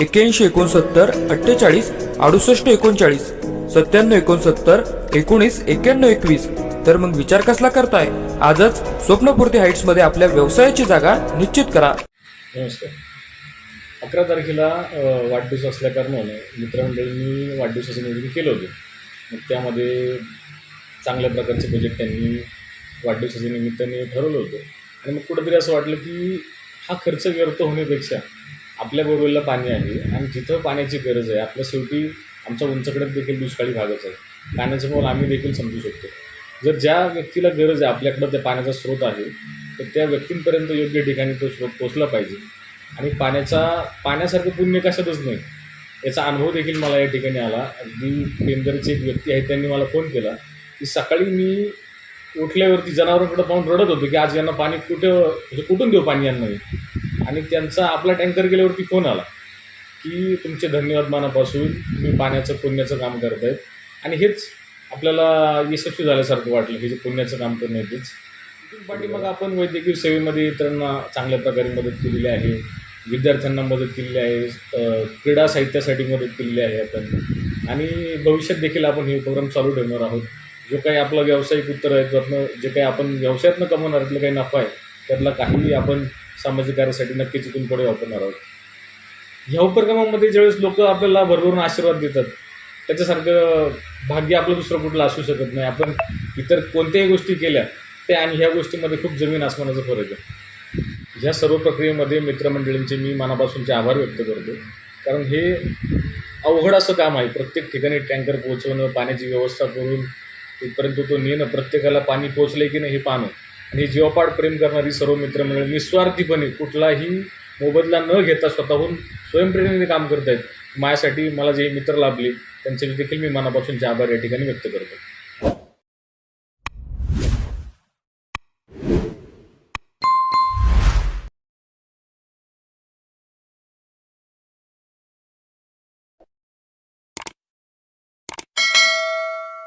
एक्क्याऐंशी एकोणसत्तर अठ्ठेचाळीस अडुसष्ट एकोणचाळीस सत्त्याण्णव एकोणसत्तर एकोणीस एक्क्याण्णव एकवीस. तर मग विचार कसला करताय? आजच स्वप्नपूर्ती हाईट्समध्ये आपल्या व्यवसायाची जागा निश्चित करा. नमस्कार. अकरा तारखेला वाढदिवस वाढदिवस असल्याकारणाने मित्रमंडळींनी वाढदिवसाचं नियोजन केलं होतं. मग त्यामध्ये चांगल्या प्रकारचे प्रोजेक्ट त्यांनी वाढदिवसाच्या निमित्ताने ठरवलं होतं. आणि मग कुठंतरी असं वाटलं की हा खर्च व्यर्थ होण्यापेक्षा आपल्या बोरवेलला पाणी आहे आणि जिथं पाण्याची गरज आहे आपल्या शेवटी आमचा उंचकडे देखील दुष्काळी भागच आहे. पाण्याचं मोल आम्ही देखील समजू शकतो. जर ज्या व्यक्तीला गरज आहे आपल्याकडं त्या पाण्याचा स्रोत आहे तर त्या व्यक्तींपर्यंत योग्य ठिकाणी तो स्रोत पोचला पाहिजे. आणि पाण्याचा पाण्यासारखं पुण्य कशातच नाही. याचा अनुभव देखील मला या ठिकाणी आला. अगदी पेंदरचे एक व्यक्ती आहे त्यांनी मला फोन केला की सकाळी मी उठल्यावरती जनावरांकडे पाहून रडत होतो की आज यांना पाणी कुठं म्हणजे कुठून देऊ पाणी यांना आणि त्यांचा आपला टँकर गेल्यावरती फोन आला की तुमचे धन्यवाद मानापासून तुम्ही पाण्याचं पुण्याचं काम करतायत. आणि हेच आपल्याला यशस्वी झाल्यासारखं वाटलं हे जे पुण्याचं काम करणं येतेच तेच. म्हणजे मग आपण वैद्यकीय सेवेमध्ये इतरांना चांगल्या प्रकारे मदत केलेली आहे विद्यार्थ्यांना मदत केलेली आहे क्रीडा साहित्यासाठी मदत केलेली आहे आपण. आणि भविष्यात देखील आपण हे उपक्रम चालू ठेवणार आहोत. जो काही आपला व्यावसायिक उत्तर आहे त्यातनं जे काही आपण व्यवसायातनं कमवणाऱ्यातलं काही नफा आहे त्यातला काही आपण सामाजिक कार्यासाठी नक्कीच इथून पुढे वापरणार आहोत. ह्या उपक्रमामध्ये ज्यावेळेस लोक आपल्याला भरभरून आशीर्वाद देतात त्याच्यासारखं भाग्य आपलं दुसरं कुठलं असू शकत नाही. आपण इतर कोणत्याही गोष्टी केल्या त्या आणि ह्या गोष्टीमध्ये खूप जमीन आसमानाचा फरक आहे. ह्या सर्व प्रक्रियेमध्ये मित्रमंडळींचे मी मनापासूनचे आभार व्यक्त करतो. कारण हे अवघड असं काम आहे. प्रत्येक ठिकाणी टँकर पोहोचवणं पाण्याची व्यवस्था करून तिथपर्यंत तो नेणं प्रत्येकाला पाणी पोचलं की नाही हे पाहणं आणि जीवापाड प्रेम करणारी सर्व मित्रमंडळी निस्वार्थीपणे कुठलाही मोबदला न घेता स्वतःहून स्वयंप्रेरणेने काम करत आहेत माझ्यासाठी मला जे मित्र लाभले त्यांचे देखील मी मनापासूनचे आभार या ठिकाणी व्यक्त करतो.